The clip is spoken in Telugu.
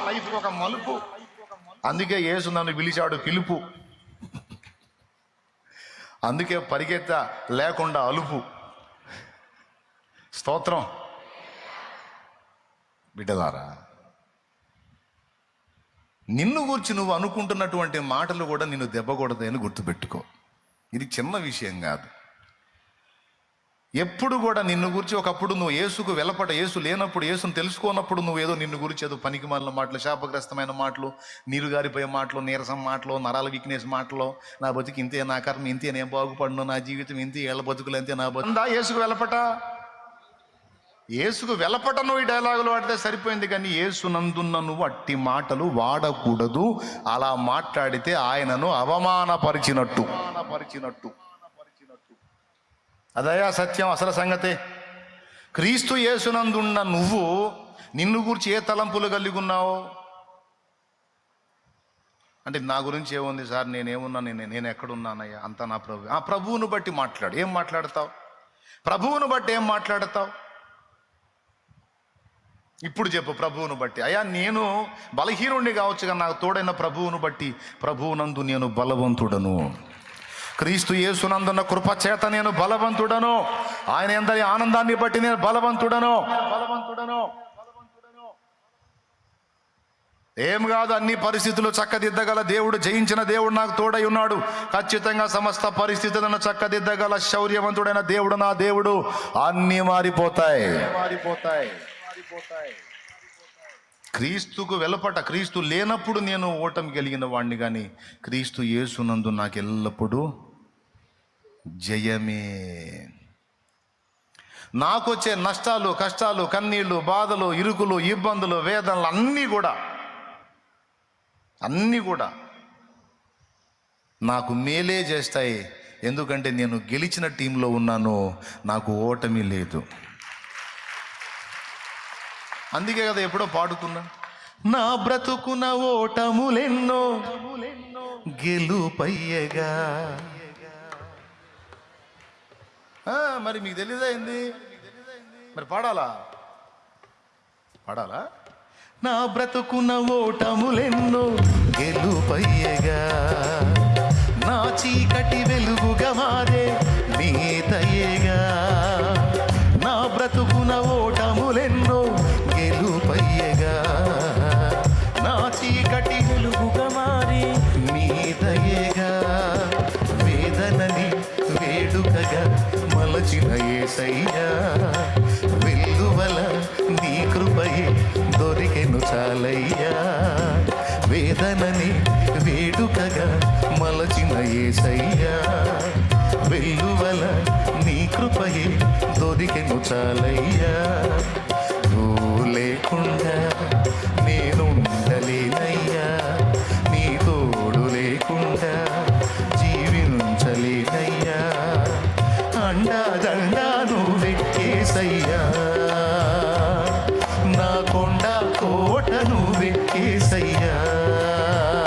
లైఫ్ ఒక మలుపు. అందుకే యేసు నన్ను పిలిచాడు పిలుపు. అందుకే పరిగెత్త లేకుండా అలుపు. స్తోత్రం. బిడ్డలారా నిన్ను గురించి నువ్వు అనుకుంటున్నటువంటి మాటలు కూడా నిన్ను దెబ్బకూడదని గుర్తుపెట్టుకో. ఇది చిన్న విషయం కాదు. ఎప్పుడు కూడా నిన్ను గురించి ఒకప్పుడు నువ్వు ఏసుకు వెలపట ఏసు లేనప్పుడు ఏసును తెలుసుకోనప్పుడు నువ్వు ఏదో నిన్ను గురించి ఏదో పనికి మాలిన మాటలు శాపగ్రస్తమైన మాటలు నీరు గారిపోయే మాటలు నీరసం మాటలు నరాల వీక్నెస్ మాటలు నా బతుకు ఇంతే నా కర్మ ఇంతే నేను బాగుపడను నా జీవితం ఇంతే ఏళ్ళ బతుకులు అంతే నా బతుకు యేసుకు వెలపట? ఏసుకు వెలపట నువ్వు ఈ డైలాగులు వాడితే సరిపోయింది కానీ ఏసునందున్న నువ్వు అట్టి మాటలు వాడకూడదు. అలా మాట్లాడితే ఆయనను అవమానపరిచినట్టు అవమానపరిచినట్టు. అదయా సత్యం అసలు సంగతే. క్రీస్తు యేసునందున్న నువ్వు నిన్ను గురించి ఏ తలంపులు కలిగి ఉన్నావో అంటే నా గురించి ఏముంది సార్? నేనేమున్నా నేను నేను ఎక్కడున్నానయ్యా అంతా నా ప్రభు ఆ ప్రభువును బట్టి మాట్లాడు. ఏం మాట్లాడతావు? ప్రభువును బట్టి ఏం మాట్లాడతావు? ఇప్పుడు చెప్పు ప్రభువును బట్టి. అయ్యా నేను బలహీనుడిని కావచ్చు కానీ నాకు తోడైన ప్రభువును బట్టి ప్రభువునందు నేను బలవంతుడను. క్రీస్తు యేసునందున్న కృప చేత నేను బలవంతుడను. ఆయన ఎందరి ఆనందాన్ని బట్టి నేను బలవంతుడను. బలవంతుడను. ఏం కాదు అన్ని పరిస్థితులు చక్కదిద్దగల దేవుడు జయించిన దేవుడు నాకు తోడై ఉన్నాడు. ఖచ్చితంగా సమస్త పరిస్థితులను చక్కదిద్దగల శౌర్యవంతుడైన దేవుడు నా దేవుడు. అన్ని మారిపోతాయి. మారిపోతాయి. క్రీస్తుకు వెలపట క్రీస్తు లేనప్పుడు నేను ఓటమి కలిగిన వాడిని కానీ క్రీస్తు యేసునందు నాకు ఎల్లప్పుడూ జయమే. నాకొచ్చే నష్టాలు కష్టాలు కన్నీళ్ళు బాధలు ఇరుకులు ఇబ్బందులు వేదనలు అన్నీ కూడా అన్నీ కూడా నాకు మేలే చేస్తాయి. ఎందుకంటే నేను గెలిచిన టీంలో ఉన్నాను. నాకు ఓటమి లేదు. అందుకే కదా ఎప్పుడో పాడుకున్నా నా బ్రతుకున ఓటములెన్నో గెలుపయ్యగా. ఆ, మరి మీకు తెలీదా ఏంది? మరి పాడాలా? పాడాలా? నా బ్రతుకున ఓటములెన్నో గెలుపయ్యగా. నా చీకటి వెలుగు మలచిన ఏసయ్యా వెల్లువల నీ కృపయే దొరికెను చాలయ్యా. వేదనని వేడుకగా మలచిన ఏసయ్యా వెల్లువల నీ కృపయే దొరికెను చాలయ్యా. నువ్వెక్కేసయ్యా నా కొండ కోటను వెక్కేసయ్యా.